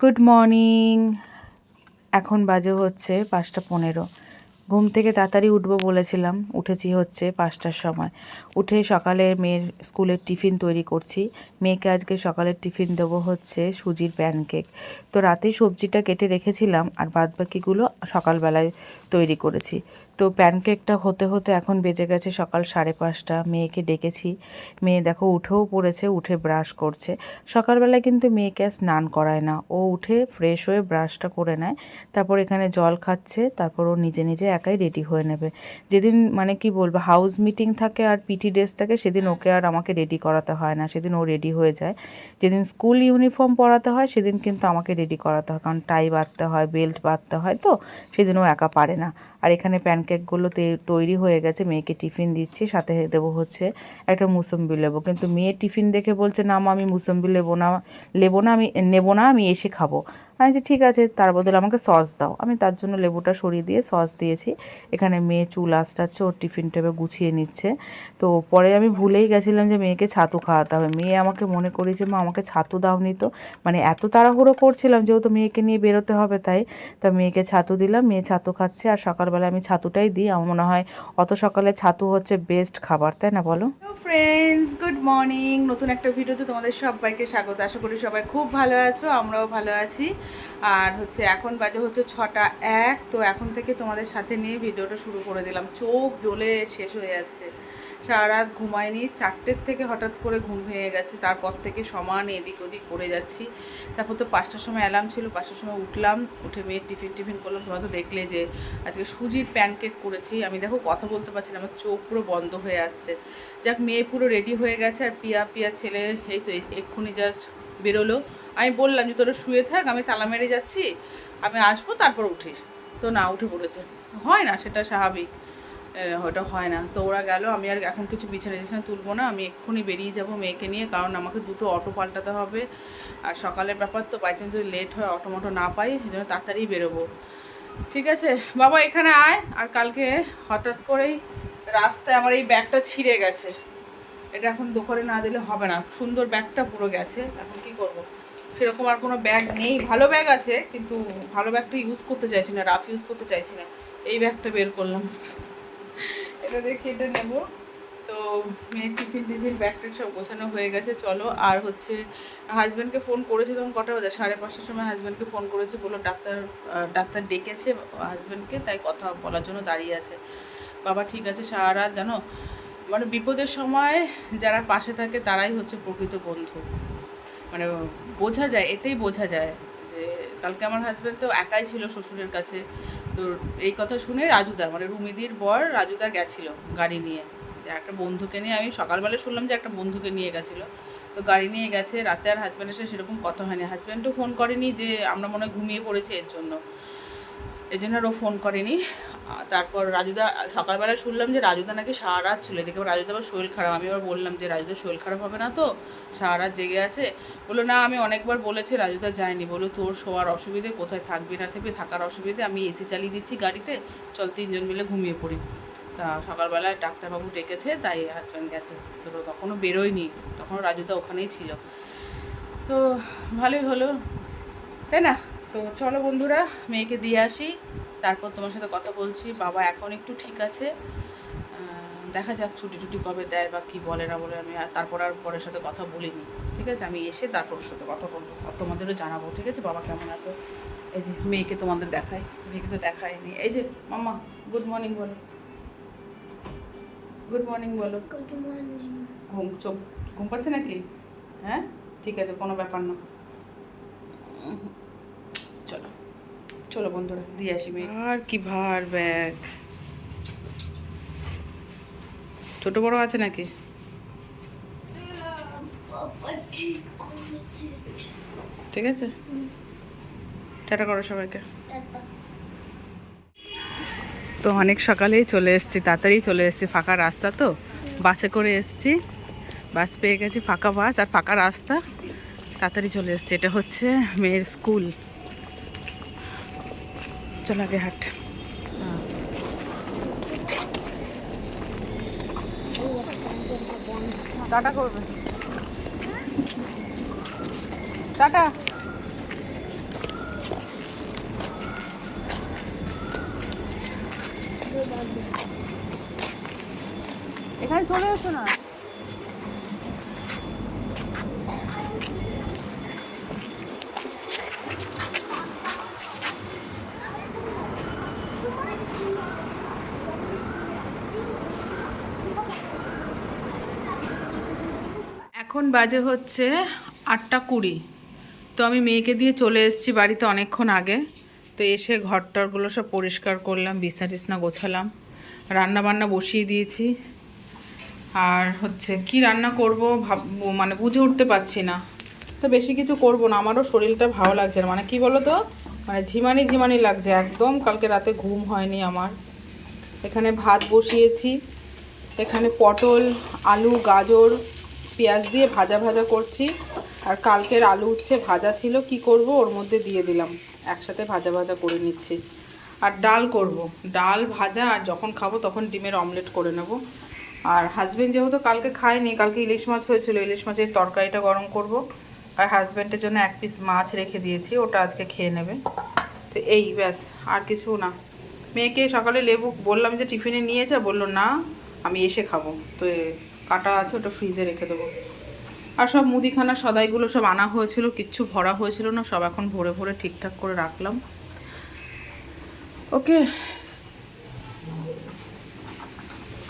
Good morning এখন বাজে হচ্ছে পাঁচটা পনেরো। ঘুম থেকে তাড়াতাড়ি উঠবো বলেছিলাম, উঠেছি হচ্ছে পাঁচটার সময়। উঠে সকালে মেয়ের স্কুলের টিফিন তৈরি করছি। মেয়েকে আজকে সকালের টিফিন দেবো হচ্ছে সুজির প্যানকেক। তো রাতে সবজিটা কেটে রেখেছিলাম আর বাদবাকিগুলো সকালবেলায় তৈরি করেছি। তো প্যানকেকটা হতে হতে এখন বেজে গেছে সকাল সাড়ে পাঁচটা। মেয়েকে ডেকেছি। মেয়ে দেখো উঠেও পড়েছে, উঠে ব্রাশ করছে। সকালবেলায় কিন্তু মেয়েকে আর স্নান করায় না। ও উঠে ফ্রেশ হয়ে ব্রাশটা করে নেয়, তারপর এখানে জল খাচ্ছে, তারপর ও নিজে নিজে একাই রেডি হয়ে নেবে। যেদিন মানে কি বলব, হাউস মিটিং থাকে আর পিটি ড্রেস থাকে, সেদিন ওকে আর আমাকে রেডি করাতে হয় না। সেদিন ও রেডি হয়ে যায়। যেদিন স্কুল ইউনিফর্ম পরাতে হয়, সেদিন কিন্তু আমাকে রেডি করাতে হয়। কারণ টাই বাঁধতে হয়, বেল্ট বাঁধতে হয় তো, সেদিন ও একা পারে না। আর এখানে প্যানকেকগুলো তৈরি হয়ে গেছে, মেয়েকে টিফিন দিচ্ছি, সাথে দেবো হচ্ছে একটা মুসম্বি লেবো। কিন্তু মেয়ে টিফিন দেখে বলছে, না মা, আমি মুসম্বি লেবো না লেবো না, আমি, নেব না, আমি এসে খাব। আমি যে ঠিক আছে, তার বদলে আমাকে সস দাও। আমি তার জন্য লেবুটা সরিয়ে দিয়ে সস দিয়েছি। এখানে মেয়ে চুল আসটাচ্ছে ওর টিফিন টেবে গুছিয়ে নিচ্ছে। তো পরে আমি ভুলেই গেছিলাম যে মেয়েকে ছাতু খাওয়াতে হবে। মেয়ে আমাকে মনে করেছে মা, আমাকে ছাতু দাওনি তো। মানে এত তাড়াহুড়ো করছিলাম যেহেতু মেয়েকে নিয়ে বেরোতে হবে তাই। তা মেয়েকে ছাতু দিলাম, মেয়ে ছাতু খাচ্ছে। আর সকালবেলা আমি ছাতুটাই দিই। আমার মনে হয় অত সকালে ছাতু হচ্ছে বেস্ট খাবার, তাই না বলো? ফ্রেন্ডস গুড মর্নিং নতুন একটা ভিডিওতে তোমাদের সবাইকে স্বাগত। আশা করি সবাই খুব ভালো আছো, আমরাও ভালো আছি। আর হচ্ছে এখন বাজে হচ্ছে ছটা এক, তো এখন থেকে তোমাদের সাথে নিয়ে ভিডিওটা শুরু করে দিলাম। চোখ জ্বলে শেষ হয়ে যাচ্ছে। সারা রাত ঘুমাইনি চারটের থেকে হঠাৎ করে ঘুম ভেঙে গেছে। তারপর থেকে সমান এদিক ওদিক করে যাচ্ছি। তারপর তো পাঁচটার সময় অ্যালার্ম ছিল। পাঁচটার সময় উঠলাম। উঠে মেয়ে টিফিন টিফিন করলাম। তোমরা তো দেখলে যে আজকে সুজির প্যানকেক করেছি। আমি দেখো কথা বলতে পারছি না। আমার চোখ পুরো বন্ধ হয়ে আসছে। যাক, মেয়ে পুরো রেডি হয়ে গেছে। আর পিয়া পিয়া ছেলে, এই তো এক্ষুনি জাস্ট বেরোলো। আমি বললাম যে তোরা শুয়ে থাক, আমি তালা মেরে যাচ্ছি, আমি আসব, তারপর উঠিস। তো না, উঠে পড়েছে। হয় না, সেটা স্বাভাবিক। ওটা হয় না। তো ওরা গেল, আমি আর এখন কিছু বিছানা টিছানা তুলবো না, আমি এক্ষুনি বেরিয়ে যাব মেয়েকে নিয়ে, কারণ আমাকে দুটো অটো পাল্টাতে হবে। আর সকালের ব্যাপার তো বাই চান্স যদি লেট হয়, অটো মটো না পাই, সেই জন্য তাড়াতাড়ি বেরোবো। ঠিক আছে? বাবা, এখানে আয়। আর কালকে হঠাৎ করেই রাস্তায় আমার এই ব্যাগটা ছিঁড়ে গেছে। এটা এখন দোকানে না দিলে হবে না। সুন্দর ব্যাগটা পুরো গেছে। এখন কি করব। সেরকম আর কোনো ব্যাগ নেই। ভালো ব্যাগ আছে, কিন্তু ভালো ব্যাগটা ইউজ করতে চাইছি না রাফ ইউজ করতে চাইছি না। এই ব্যাগটা বের করলাম। এটা দেখে এটা নেব। তো মেয়ের টিফিন টিফিন ব্যাগটা সব গোছানো হয়ে গেছে, চলো। আর হচ্ছে হাজব্যান্ডকে ফোন করেছে তখন কটা বাজে? সাড়ে পাঁচটার সময় হাজব্যান্ডকে ফোন করেছে, বলল ডাক্তার ডাক্তার ডেকেছে হাজব্যান্ডকে তাই কথা বলার জন্য দাঁড়িয়ে আছে। বাবা ঠিক আছে, সারা জানো? মানে বিপদের সময় যারা পাশে থাকে, তারাই হচ্ছে প্রকৃত বন্ধু। মানে বোঝা যায়, এতেই বোঝা যায় যে কালকে আমার হাজব্যান্ড তো একাই ছিল শ্বশুরের কাছে। তো এই কথা শুনে রাজুদা মানে রুমিদির বর রাজুদা গেছিল গাড়ি নিয়ে। একটা বন্ধুকে নিয়ে আমি সকালবেলা শুনলাম যে একটা বন্ধুকে নিয়ে গেছিল। তো গাড়ি নিয়ে গেছে, রাতে আর হাজব্যান্ডের সাথে সেরকম কথা হয়নি। হাজব্যান্ডও ফোন করেনি যে আমরা মনে হয় ঘুমিয়ে পড়েছি এর জন্য। এই জন্য আরও ফোন করেনি তারপর রাজুদা সকালবেলা শুনলাম যে রাজুদা নাকি সারা রাত ছিল দেখে রাজুদা আবার শরীর খারাপ। আমি আবার বললাম যে রাজুদার শরীর খারাপ হবে না তো? সারা রাত জেগে আছে। বলল, না, আমি অনেকবার বলেছি, রাজুদা যায়নি। বলো তোর শোয়ার অসুবিধে, কোথায় থাকবি না থাকবি, থাকার অসুবিধে, আমি এসি চালিয়ে দিচ্ছি গাড়িতে। চল তিনজন মিলে ঘুমিয়ে পড়ি। তা সকালবেলায় ডাক্তারবাবু ডেকেছে, তাই হাজব্যান্ড গেছে। তো তখনও বেরোয়নি। তখনও রাজুদা ওখানেই ছিল। তো ভালোই হলো। তাই না? তো চলো বন্ধুরা মেয়েকে দিয়ে আসি। তারপর তোমার সাথে কথা বলছি। বাবা এখন একটু ঠিক আছে। দেখা যাক ছুটি টুটি কবে দেয় বা কী বলে না বলে আমি আর তারপর আর পরের সাথে কথা বলিনি। ঠিক আছে? আমি এসে তারপর সাথে কথা বলব আর তোমাদেরও জানাব। ঠিক আছে? বাবা কেমন আছে? এই যে মেয়েকে তোমাদের দেখাই। মেয়েকে তো দেখায়নি এই যে মাম্মা গুড মর্নিং বলো। গুড মর্নিং বলো। Good morning. ঘুম চোখ ঘুম পাচ্ছে নাকি? হ্যাঁ? ঠিক আছে কোনো ব্যাপার না চলো চলো বন্ধুরা, দিয়ে আসি মেয়ে। আর কি ভার, ব্যাগ। ছোট বড় আছে নাকি? ঠিক আছে? টাটা করো সবাইকে। তো অনেক সকালেই চলে এসেছি, তাড়াতাড়ি চলে এসেছি, ফাঁকা রাস্তা তো। বাসে করে এসেছি, বাস পেয়ে গেছি ফাঁকা বাস, আর ফাঁকা রাস্তা। তাড়াতাড়ি চলে এসেছি, এটা হচ্ছে মেয়ের স্কুল। চল আগে হাট। টাটা করবে। টাটা। এখানে চলে এসো না। এখন বাজে হচ্ছে আটটা কুড়ি। তো আমি মেয়েকে দিয়ে চলে এসেছি বাড়িতে অনেকক্ষণ আগে। তো এসে ঘরটরগুলো সব পরিষ্কার করলাম, বিছনা টিছনা গোছালাম রান্না বান্না বসিয়ে দিয়েছি। আর হচ্ছে কি রান্না করব ভাব মানে বুঝে উঠতে পারছি না। তো বেশি কিছু করব না, আমারও শরীরটা ভালো লাগছে না। মানে কি বলো তো মানে ঝিমানি ঝিমানি লাগছে, একদম কালকে রাতে ঘুম হয়নি আমার। এখানে ভাত বসিয়েছি, এখানে পটল, আলু, গাজর পেঁয়াজ দিয়ে ভাজা ভাজা করছি। আর কালকের আলু উচ্ছে ভাজা ছিল, কি করব? ওর মধ্যে দিয়ে দিলাম। একসাথে ভাজা ভাজা করে নিচ্ছি। আর ডাল করব। ডাল ভাজা আর যখন খাব তখন ডিমের অমলেট করে নেব। আর হাজব্যান্ড যেহেতু কালকে খায়নি, কালকে ইলিশ মাছ হয়েছিল, ইলিশ মাছের তরকারিটা গরম করব। আর হাজব্যান্ডের জন্য এক পিস মাছ রেখে দিয়েছি, ওটা আজকে খেয়ে নেবে। তো এই ব্যাস, আর কিছু না। মেয়েকে সকালে লেবু, বললাম যে টিফিনে নিয়ে যা, বলল না, আমি এসে খাব। তো কাটা আছে, ওটা ফ্রিজে রেখে দেবো। আর সব মুদিখানা সদাইগুলো সব আনা হয়েছিল, কিচ্ছু ভরা হয়েছিল না, সব এখন ভরে ভরে ঠিকঠাক করে রাখলাম। ওকে।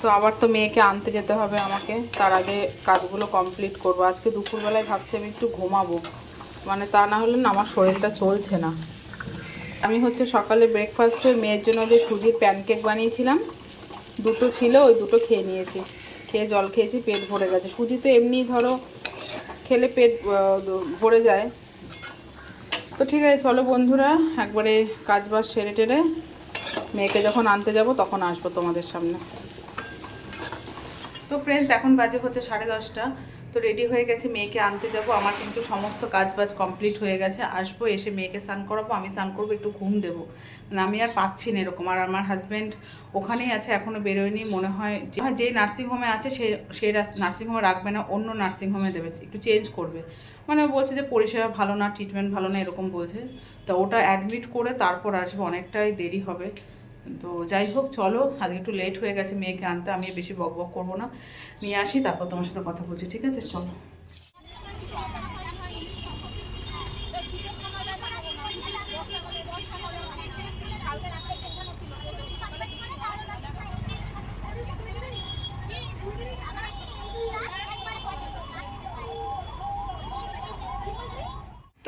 তো আবার তো মেয়েকে আনতে যেতে হবে আমাকে, তার আগে কাজগুলো কমপ্লিট করব। আজকে দুপুরবেলায় ভাবছি আমি একটু ঘুমাবো মানে তা না হলে না আমার শরীরটা চলছে না। আমি হচ্ছে সকালে ব্রেকফাস্টে মেয়ের জন্য যে সুজির প্যানকেক বানিয়েছিলাম, দুটো ছিল, ওই দুটো খেয়ে নিয়েছি। খেয়ে জল খেয়েছি, পেট ভরে গেছে। সুজি তো এমনি ধরো, খেলে পেট ভরে যায়। তো ঠিক আছে, চলো বন্ধুরা, একবারে কাজ বাজ সেরে টেরে মেয়েকে যখন আনতে যাব তখন আসব তোমাদের সামনে। তো ফ্রেন্ডস এখন বাজে হচ্ছে সাড়ে দশটা। তো রেডি হয়ে গেছে মেয়েকে আনতে যাব। আমার কিন্তু সমস্ত কাজ বাজ কমপ্লিট হয়ে গেছে। আসব, এসে মেয়েকে স্নান করাবো। আমি স্নান করব, একটু ঘুম দেবো। মানে আমি আর পাচ্ছি না এরকম। আর আমার হাজব্যান্ড ওখানেই আছে এখনও বেরোয়নি। মনে হয় যে নার্সিংহোমে আছে, সে সেই নার্সিংহোমে রাখবে না, অন্য নার্সিংহোমে দেবে, একটু চেঞ্জ করবে। মানে বলছে যে পরিষেবা ভালো না, ট্রিটমেন্ট ভালো না, এরকম বলছে। তো ওটা অ্যাডমিট করে তারপর আসব, অনেকটাই দেরি হবে। তো যাই হোক, চলো, আজকে একটু লেট হয়ে গেছে মেয়েকে আনতে, আমি বেশি বক বক করব না। নিয়ে আসি, তারপর তোমার সাথে কথা বলছি, ঠিক আছে? চলো।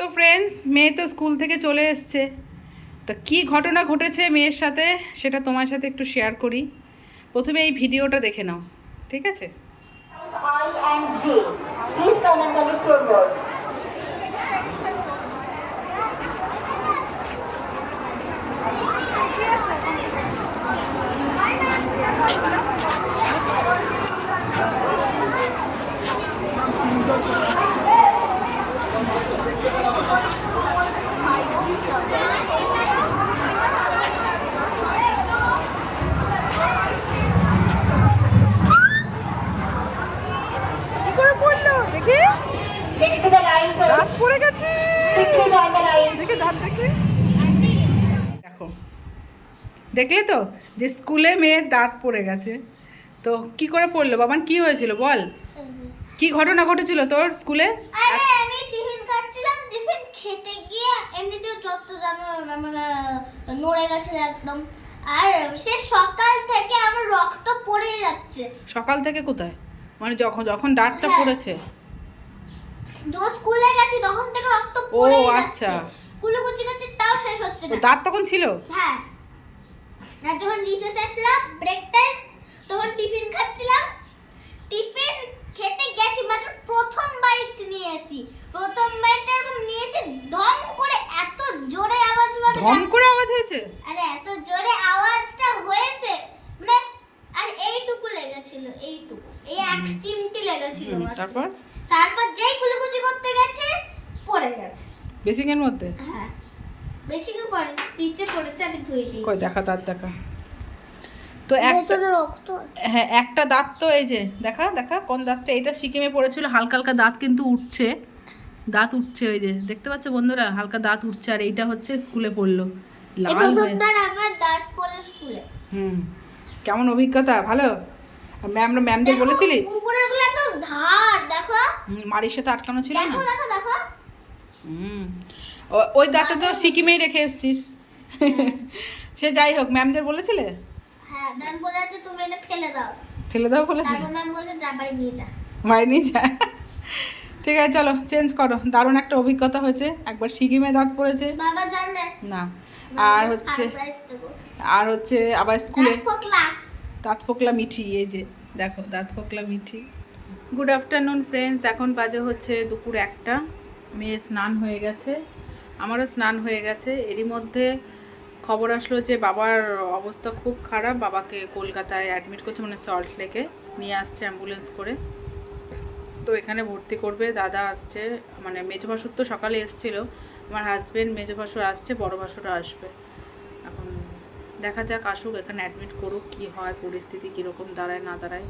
তো ফ্রেন্ডস মেয়ে তো স্কুল থেকে চলে এসছে। তো কি ঘটনা ঘটেছে মেয়ের সাথে, সেটা তোমার সাথে একটু শেয়ার করি। প্রথমে এই ভিডিওটা দেখে নাও, ঠিক আছে? I am. Please words. কি করে পড়ল দেখি Get to the line দাঁত first. পড়ে গেছে Quickly join the line. দেখে দাঁত দেখে দেখো দেখলে তো যে স্কুলে মেয়ের দাঁত পড়ে গেছে। তো কি করে পড়ল? বাবান কি হয়েছিল? বল। কি ঘটনা ঘটেছিল তোর স্কুলে? আমি টিফিন খাচ্ছিলাম টিফিন খেতে গিয়ে এমনিতেও যত জানো মানে নড়ে গেছিল একদম। আর সে সকাল থেকে আমার রক্ত পড়ে যাচ্ছে। সকাল থেকে কোথায়? মানে যখন যখন দাঁতটা হ্যাঁ। পড়েছে? স্কুলে গেছি তখন থেকে রক্ত ও, আচ্ছা। কুলুকুচি করছি তাও শেষ হচ্ছে না। দাঁত তখন ছিল? হ্যাঁ। আর যখন রিসেস আসলাম ব্রেক টাইম তখন টিফিন খাচ্ছিলাম। টিফিন খেতে গেছি মাত্র প্রথম বাইট নিয়েছি। প্রথম বাইটটা এরকম নিয়েছি ধম করে এত জোরে আওয়াজ হবে ধম করে আওয়াজ হয়েছে? আরে এত জোরে আওয়াজটা হয়েছে। মানে আর এইটুকু লেগেছিল এইটুকু। এই এক চিমটি লেগেছিল মাত্র। তারপর? তারপর যেই কুলুকুচি করতে গেছে পড়ে গেছে। বেসিংয়ের মধ্যে? হ্যাঁ। বেশি পড়ে নিচে পড়েছে আমি ধুয়ে দিই কই দেখা দাঁত দেখা। তো একটা রক্ত হ্যাঁ একটা দাঁত তো এই যে দেখা দেখা কোন দাঁতটা? এটা সিকিমে পড়েছিল হালকা হালকা দাঁত কিন্তু উঠছে। দাঁত উঠছে ওই যে দেখতে পাচ্ছ বন্ধুরা? হালকা দাঁত উঠছে আর এইটা হচ্ছে স্কুলে পড়ল। লাল আমার দাঁত পড়ে স্কুলে। হুম কেমন অভিজ্ঞতা? ভালো? ম্যাম ম্যামদের বলেছিলি? ধার দেখো। মারির সাথে আটকানো ছিল না? দেখো দেখো দেখো। হুম ওই দাঁতে তো সিকিমেই রেখে এসছিস। সে যাই হোক ম্যামদের বলেছিলে? হ্যাঁ ম্যাম বলেছে তুমি এটা ফেলে দাও। ফেলে দাও বলেছে? তারপর ম্যাম বলেছে যা বাড়ি নিয়ে যা। মারি নিয়ে যা। ঠিক আছে চলো চেঞ্জ করো। দারুণ একটা অভিজ্ঞতা হয়েছে। একবার সিকিমে দাঁত পড়েছে। বাবা জানে না। আর হচ্ছে আর হচ্ছে আবার স্কুলে দাঁত ফোকলা। মিঠি এই যে দেখো দাঁত ফোকলা মিঠি। গুড আফটারনুন ফ্রেন্ডস এখন বাজে হচ্ছে দুপুর একটা। মেয়ে স্নান হয়ে গেছে। আমারও স্নান হয়ে গেছে। এরই মধ্যে খবর আসলো যে বাবার অবস্থা খুব খারাপ। বাবাকে কলকাতায় অ্যাডমিট করছে মানে সল্ট লেকে নিয়ে আসছে অ্যাম্বুলেন্স করে। তো এখানে ভর্তি করবে। দাদা আসছে। মানে মেজো ভাসুর তো সকালে এসছিল। আমার হাজবেন্ড মেজো ভাসুর আসছে, বড় ভাসুরও আসবে। এখন দেখা যাক, আসুক, এখানে অ্যাডমিট করুক কি হয়, পরিস্থিতি কীরকম দাঁড়ায়, না দাঁড়ায়।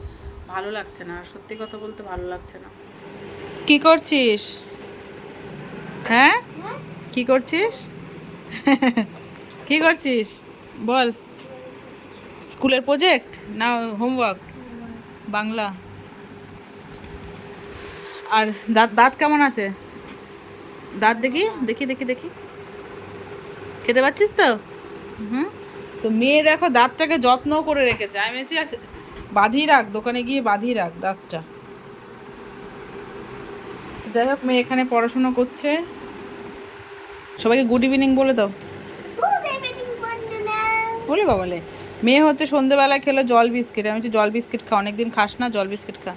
ভালো লাগছে না। সত্যি কথা বলতে ভালো লাগছে না। কি করছিস? হ্যাঁ? কি করছিস? কি করছিস? বল। স্কুলের প্রজেক্ট না হোমওয়ার্ক বাংলা। আর দাঁত দাঁত কেমন আছে? দাঁত দেখি দেখি দেখি দেখি। খেতে পাচ্ছিস তো? হুম? তো মেয়ে দেখো দাঁতটাকে যত্ন করে রেখেছে। আমি বলছি আচ্ছা, বাঁধিয়ে রাখ দোকানে গিয়ে বাঁধিয়ে রাখ দাঁতটা। যাই হোক মেয়ে এখানে পড়াশুনো করছে। সবাইকে গুড ইভিনিং বলে দাও। বলে বাবালে। মেয়ে হচ্ছে সন্ধেবেলায় খেলো জল বিস্কিট। আমি হচ্ছে জল বিস্কিট খা অনেকদিন খাস না জল বিস্কিট খা।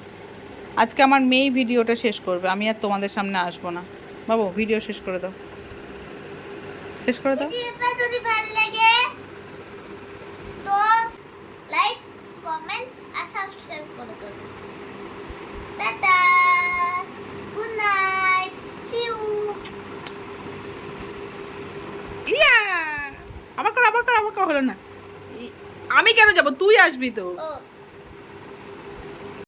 আজকে আমার মেয়েই ভিডিওটা শেষ করবে। আমি আর তোমাদের সামনে আসব না। বাবু ভিডিও শেষ করে দাও। শেষ করে দাও। যদি ভালো লাগে তো লাইক কমেন্ট আর সাবস্ক্রাইব করে tata good night see you ইয়া কর হলো না। আমি কেন যাব? তুই আসবি তো।